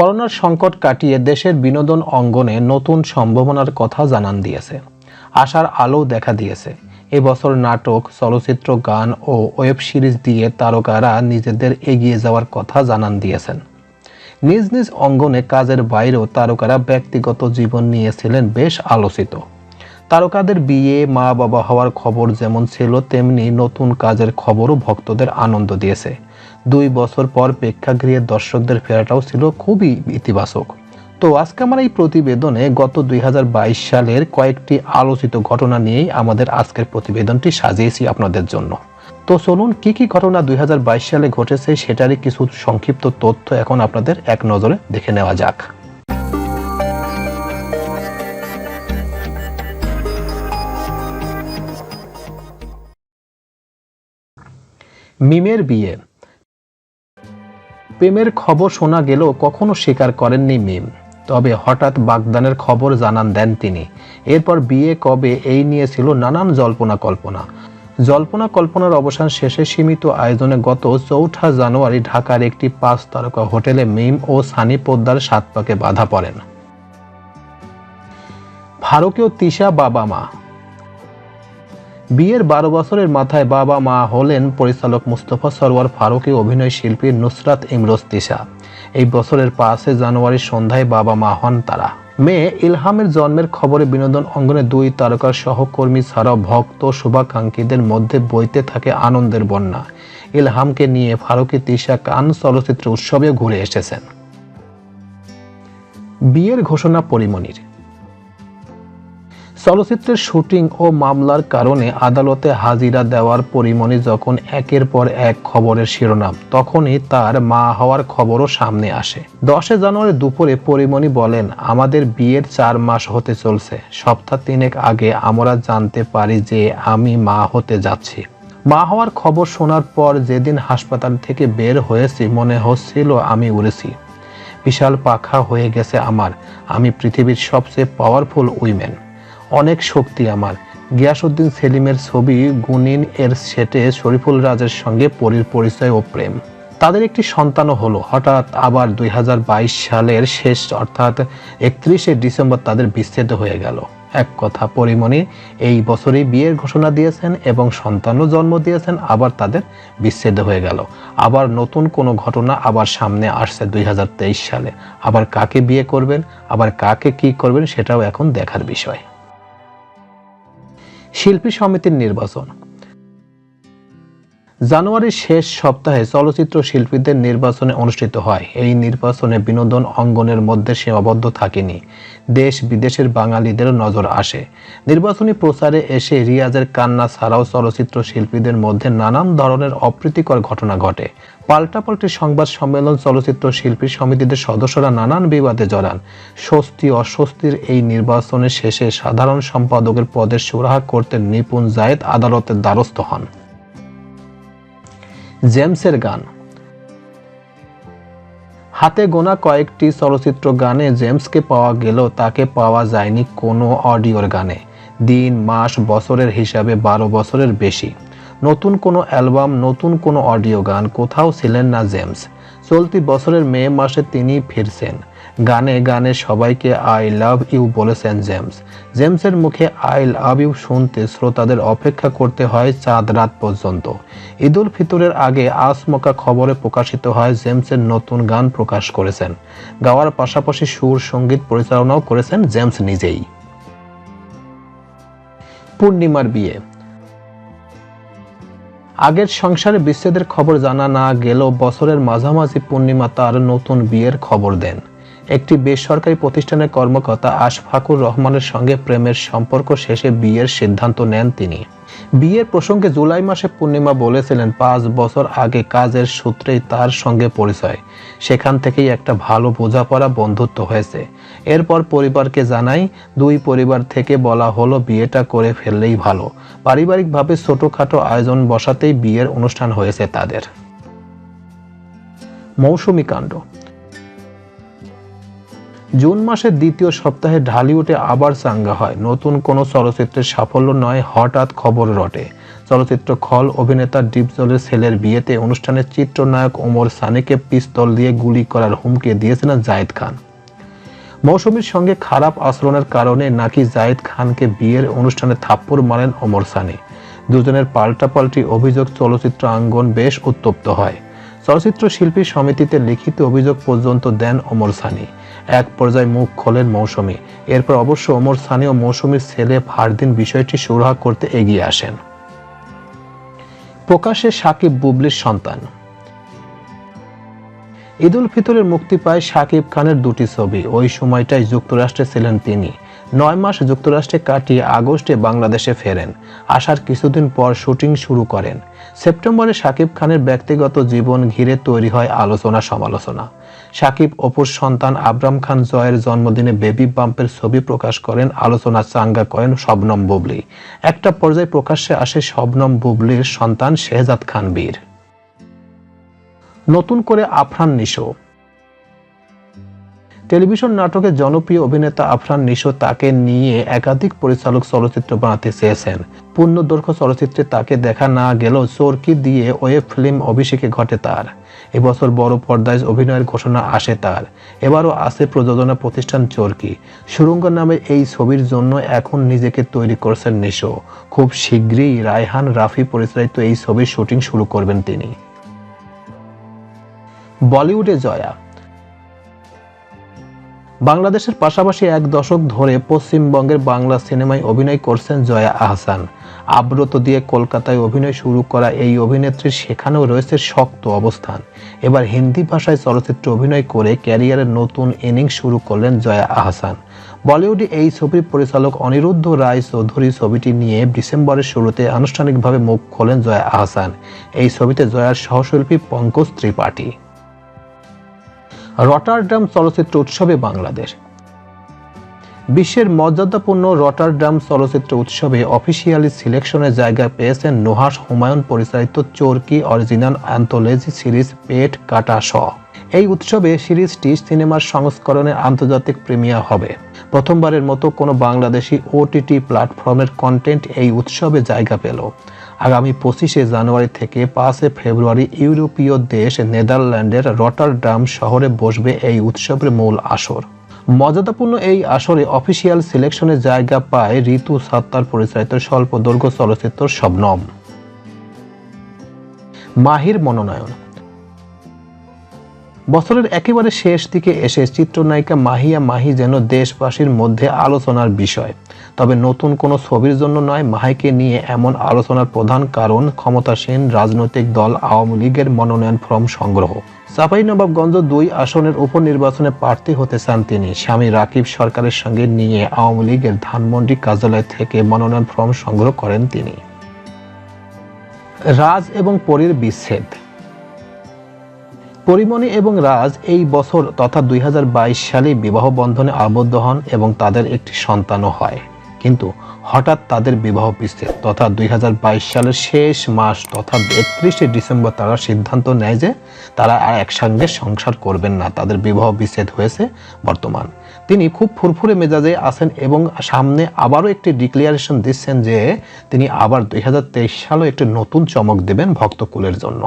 করোনার সংকট কাটিয়ে দেশের বিনোদন অঙ্গনে নতুন সম্ভাবনার কথা জানান দিয়েছে। আশার আলো দেখা দিয়েছে। এবছর নাটক, চলচ্চিত্র, গান ও ওয়েব সিরিজ দিয়ে তারকারা নিজেদের এগিয়ে যাওয়ার কথা জানান দিয়েছেন। নিজ নিজ অঙ্গনে কাজের বাইরেও তারকারা ব্যক্তিগত জীবন নিয়েছিলেন বেশ আলোচিত। তারকাদের বিয়ে মা বাবা হওয়ার খবর যেমন ছিল, তেমনি নতুন কাজের খবরও ভক্তদের আনন্দ দিয়েছে। দুই বছর পর প্রেক্ষাগৃহে দর্শকদের ফেরাটাও ছিল খুবই ইতিবাচক। তো আজকে আমার এই প্রতিবেদনে গত দুই হাজার বাইশ সালের কয়েকটি আলোচিত ঘটনা নিয়েই আমাদের আজকের প্রতিবেদনটি সাজিয়েছি আপনাদের জন্য। তো চলুন কি কি ঘটনা দুই হাজার বাইশ সালে ঘটেছে সেটারই কিছু সংক্ষিপ্ত তথ্য এখন আপনাদের এক নজরে দেখে নেওয়া যাক। মিমের বিয়ে। প্রেমের খবর শোনা গেলেও কখনো স্বীকার করেননি মিম। তবে হঠাৎ বাগদানের খবর জানান দেন তিনি। এরপর বিয়ে কবে এই নিয়ে ছিল নানান জল্পনা কল্পনা। জল্পনা কল্পনার অবসান শেষে সীমিত আয়োজনে গত চৌঠা জানুয়ারি ঢাকার একটি পাঁচ তারকা হোটেলে মিম ও সানি পোদ্দার সাত পাকে বাধা পড়েন। ভারতীয় তিশা বাবা মা বিয়ের বারো বছরের মাথায় বাবা মা হলেন পরিচালক মুস্তফা সরওয়ার ফারুকি অভিনয় শিল্পী নুসরাত ইমরোজ তিশা। এই বছরের পাঁচে জানুয়ারি সন্ধ্যায় বাবা মা হন তারা। মেয়ে ইলহামের জন্মের খবরে বিনোদন অঙ্গনে দুই তারকার সহকর্মী ছাড়াও ভক্ত শুভাকাঙ্ক্ষীদের মধ্যে বইতে থাকে আনন্দের বন্যা। ইলহামকে নিয়ে ফারুকি তিশা কান চলচ্চিত্র উৎসবেও ঘুরে এসেছেন। বিয়ের ঘোষণা পরিমণির চলচ্চিত্রের শুটিং ও মামলার কারণে আদালতে হাজিরা দেওয়ার পরিমণি যখন একের পর এক খবরের শিরোনাম, তখনই তার মা হওয়ার খবরও সামনে আসে। দশে জানুয়ারি দুপুরে পরিমণি বলেন, আমাদের বিয়ের চার মাস হতে চলছে। সপ্তাহ তিনেক আগে আমরা জানতে পারি যে আমি মা হতে যাচ্ছি। মা হওয়ার খবর শোনার পর যেদিন হাসপাতাল থেকে বের হয়েছি, মনে হচ্ছিল আমি উড়েছি। বিশাল পাখা হয়ে গেছে আমার। আমি পৃথিবীর সবচেয়ে পাওয়ারফুল উইমেন অনেক শক্তি আমার। গিয়াসউদ্দিন সেলিমের ছবি গুনিন এর সেটে শরীফুল রাজের সঙ্গে পরীর পরিচয় ও প্রেম। তাদের একটি সন্তানও হলো। হঠাৎ আবার দুই হাজার বাইশ সালের শেষ, অর্থাৎ একত্রিশে ডিসেম্বর তাদের বিচ্ছেদ হয়ে গেল। এক কথা পরিমণি, এই বছরই বিয়ের ঘোষণা দিয়েছেন এবং সন্তানও জন্ম দিয়েছেন, আবার তাদের বিচ্ছেদ হয়ে গেল। আবার নতুন কোনো ঘটনা আবার সামনে আসছে দুই হাজার তেইশ সালে। আবার কাকে বিয়ে করবেন, আবার কাকে কি করবেন সেটাও এখন দেখার বিষয়। শিল্পী সমিতির নির্বাচন। জানুয়ারির শেষ সপ্তাহে চলচ্চিত্র শিল্পীদের নির্বাচনে অনুষ্ঠিত হয়। এই নির্বাচনে বিনোদন অঙ্গনের মধ্যে সীমাবদ্ধ থাকেনি। দেশ বিদেশের বাঙালিদেরও নজর আসে। নির্বাচনী প্রচারে এসে রিয়াজের কান্না ছাড়াও চলচ্চিত্র শিল্পীদের মধ্যে নানান ধরনের অপ্রীতিকর ঘটনা ঘটে। পাল্টাপাল্টি সংবাদ সম্মেলন চলচ্চিত্র শিল্পী সমিতিদের সদস্যরা নানান বিবাদে জড়ান। স্বস্তি অস্বস্তির এই নির্বাচনের শেষে সাধারণ সম্পাদকের পদের সুরাহা করতে নিপুণ জায়েদ আদালতের দ্বারস্থ হন। জেমসের গান। হাতে গোনা কয়েকটি চলচ্চিত্র গানে জেমসকে পাওয়া গেল তাকে পাওয়া যায়নি কোনো অডিওর গানে। দিন, মাস, বছরের হিসাবে বারো বছরের বেশি। নতুন কোনো অ্যালবাম, নতুন কোনো অডিও গান কোথাও ছিলেন না জেমস। চলতি বছরের মে মাসে তিনি ফিরছেন। গানে গানে সবাইকে আই লাভ ইউ বলেছেন জেমস। জেমসের মুখে আই লাভ ইউ শুনতে শ্রোতাদের অপেক্ষা করতে হয় চাঁদ রাত পর্যন্ত। ঈদুল ফিতরের আগে আসমকা খবরে প্রকাশিত হয় জেমসের নতুন গান প্রকাশ করেছেন। গাওয়ার পাশাপাশি সুর, সংগীত পরিচালনাও করেছেন জেমস নিজেই। পূর্ণিমার বিয়ে। আগের সংসারে বিচ্ছেদের খবর জানা না গেলেও বছরের মাঝামাঝি পূর্ণিমা তার নতুন বিয়ের খবর দেন। একটি বেসরকারি প্রতিষ্ঠানের কর্মকর্তা আশফাকুর রহমানের সঙ্গে প্রেমের সম্পর্ক শেষে বিয়ের সিদ্ধান্ত নেন তিনি। বিয়ের প্রসঙ্গে জুলাই মাসে পূর্ণিমা বলেছিলেন, পাঁচ বছর আগে কাজের সূত্রেই তার সঙ্গে পরিচয়। সেখান থেকেই একটা ভালো বোঝাপড়া বন্ধুত্ব হয়েছে। এরপর পরিবারকে জানাই, দুই পরিবার থেকে বলা হলো, বিয়েটা করে ফেললেই ভালো। পারিবারিকভাবে ছোটখাটো আয়োজন বসাতেই বিয়ের অনুষ্ঠান হয়েছে তাদের। মৌসুমী কাণ্ড। জুন মাসের দ্বিতীয় সপ্তাহে ঢালিউডে আবার চাঙ্গা হয়। নতুন কোনো চলচ্চিত্রের সাফল্য নয়, হঠাৎ খবর রটে। চলচ্চিত্র খল অভিনেতা ডিপজলের ছেলের বিয়েতে অনুষ্ঠানের চিত্রনায়ক ওমর সানিকে পিস্তল দিয়ে গুলি করার হুমকি দিয়েছিলেন জায়েদ খান। মৌসুমীর সঙ্গে খারাপ আচরণের কারণে নাকি জায়েদ খানকে বিয়ের অনুষ্ঠানে থাপ্পড় মারেন ওমর সানি। দুজনের পাল্টাপাল্টি অভিযোগ চলচ্চিত্র আঙ্গন বেশ উত্তপ্ত হয়। চলচ্চিত্র শিল্পী সমিতিতে লিখিত অভিযোগ পর্যন্ত দেন ওমর সানি। এক পর্যায়ে মুখ খোলেন মৌসুমি। এরপর অবশ্য ওমর সানি ও মৌসুমীর ছেলে ফারদিন বিষয়টি সুরাহা করতে এগিয়ে আসেন। প্রকাশে সাকিব বুবলির সন্তান। ঈদ উল ফিতরের মুক্তি পায় সাকিব খানের দুটি ছবি। ওই সময়টাই যুক্তরাষ্ট্রে ছিলেন তিনি। নয় মাস যুক্তরাষ্ট্রে কাটিয়ে আগস্টে বাংলাদেশে ফেরেন। আসার কিছুদিন পর শুটিং শুরু করেন। সেপ্টেম্বরে শাকিব খানের ব্যক্তিগত জীবন ঘিরে তৈরি হয় আলোচনা সমালোচনা। শাকিব অপুর সন্তান আবরাম খান জয়ের জন্মদিনে বেবি বাম্পের ছবি প্রকাশ করেন আলোচনা চাঙ্গা করেন শবনম বুবলি। একটা পর্যায়ে প্রকাশ্যে আসে শবনম বুবলির সন্তান শেহজাদ খান বীর নতুন করে আফরান নিশো। টেলিভিশন নাটকে জনপ্রিয় অভিনেতা আফরান নিশো তাকে নিয়ে একাধিক পরিচালক চলচ্চিত্র বানাতে চেয়েছেন। পূর্ণদৈর্ঘ্য চলচ্চিত্রে তাকে দেখা না গেলেও চোরকি দিয়ে ওয়েব ফিল্ম অভিষেকে ঘটে তার। এবছর বড় পর্দায় অভিনয়ের ঘোষণা আসে তার। এবারও আছে প্রযোজনা প্রতিষ্ঠান চোরকি। সুরঙ্গ নামে এই ছবির জন্য এখন নিজেকে তৈরি করছেন নিশো। খুব শীঘ্রই রায়হান রাফি পরিচালিত এই ছবির শুটিং শুরু করবেন তিনি। বলিউডে জয়া। বাংলাদেশের পাশাপাশি এক দশক ধরে পশ্চিমবঙ্গের বাংলা সিনেমায় অভিনয় করছেন জয়া আহসান। আব্রত দিয়ে কলকাতায় অভিনয় শুরু করা এই অভিনেত্রীর সেখানেও রয়েছে শক্ত অবস্থান। এবার হিন্দি ভাষায় চলচ্চিত্র অভিনয় করে ক্যারিয়ারের নতুন ইনিংস শুরু করলেন জয়া আহসান। বলিউডে এই ছবির পরিচালক অনিরুদ্ধ রায় চৌধুরী ছবিটি নিয়ে ডিসেম্বরের শুরুতে আনুষ্ঠানিকভাবে মুখ খোলেন জয়া আহসান। এই ছবিতে জয়ার সহশিল্পী পঙ্কজ ত্রিপাঠী। রটারডাম চলচ্চিত্র উৎসবে বাংলাদেশ। বিশ্বের মর্যাদাপূর্ণ রটারডাম চলচ্চিত্র উৎসবে অফিসিয়ালি সিলেকশনের জায়গা পেয়েছেন নোহাস হুমায়ুন পরিচালিত Chorki original anthology series Pet Kata Shaw. এই উৎসবে সিরিজটি সিনেমার সংস্করণের আন্তর্জাতিক প্রিমিয়ার হবে। প্রথমবারের মতো কোনো বাংলাদেশি ওটিটি প্ল্যাটফর্মের কন্টেন্ট এই উৎসবে জায়গা পেল। আগামী পঁচিশে জানুয়ারি থেকে পাঁচে ফেব্রুয়ারি ইউরোপীয় দেশ নেদারল্যান্ডের রটারডাম শহরে বসবে এই উৎসবের মূল আসর। মর্যাদাপূর্ণ এই আসরে অফিসিয়াল সিলেকশনে জায়গা পায় ঋতু সাত্তার পরিচালিত স্বল্প দৈর্ঘ্য চলচ্চিত্র শবনম। মাহির মনোনয়ন বছরের একেবারে শেষ দিকে এসে চিত্রনায়িকা মাহিয়া মাহি যেন দেশবাসীর মধ্যে আলোচনার বিষয়। তবে নতুন কোনো ছবির জন্য নয়, মাহিকে নিয়ে এমন আলোচনার প্রধান কারণ ক্ষমতাসীন রাজনৈতিক দল আওয়ামী লীগের মনোনয়ন ফর্ম সংগ্রহ। চাঁপাইনবাবগঞ্জ দুই আসনের উপনির্বাচনে প্রার্থী হতে চান তিনি। স্বামী রাকিব সরকারের সঙ্গে নিয়ে আওয়ামী লীগের ধানমন্ডি কার্যালয় থেকে মনোনয়ন ফর্ম সংগ্রহ করেন তিনি। রাজ এবং পরীর বিচ্ছেদ। পরিমণি এবং রাজ এই বছর তথা দুই হাজার বাইশ সালে বিবাহ বন্ধনে আবদ্ধ হন এবং তাদের একটি সন্তানও হয়। কিন্তু হঠাৎ তাদের বিবাহ বিচ্ছেদ তথা দুই হাজার বাইশ সালের শেষ মাস তথা একত্রিশে ডিসেম্বর তারা সিদ্ধান্ত নেয় যে তারা আর একসঙ্গে সংসার করবেন না। তাদের বিবাহ বিচ্ছেদ হয়েছে বর্তমান। তিনি খুব ফুরফুরে মেজাজে আছেন এবং সামনে আবারও একটি ডিক্লিয়ারেশন দিচ্ছেন যে তিনি আবার দুই সালেও একটি নতুন চমক দেবেন ভক্তকুলের জন্য।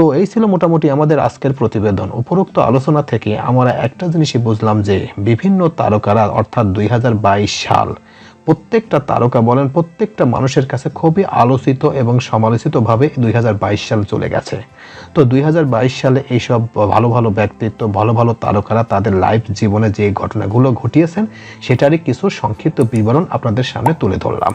তো এই ছিল মোটামুটি আমাদের আজকের প্রতিবেদন। উপরোক্ত আলোচনা থেকে আমরা একটা জিনিসই বুঝলাম যে বিভিন্ন তারকারা অর্থাৎ দুই হাজার বাইশ সাল প্রত্যেকটা তারকা বলেন প্রত্যেকটা মানুষের কাছে খুবই আলোচিত এবং সমালোচিতভাবে দুই হাজার বাইশ সাল চলে গেছে। তো দুই হাজার বাইশ সালে এইসব ভালো ভালো ব্যক্তিত্ব, ভালো ভালো তারকারা তাদের লাইফ জীবনে যে ঘটনাগুলো ঘটিয়েছেন, সেটারই কিছু সংক্ষিপ্ত বিবরণ আপনাদের সামনে তুলে ধরলাম।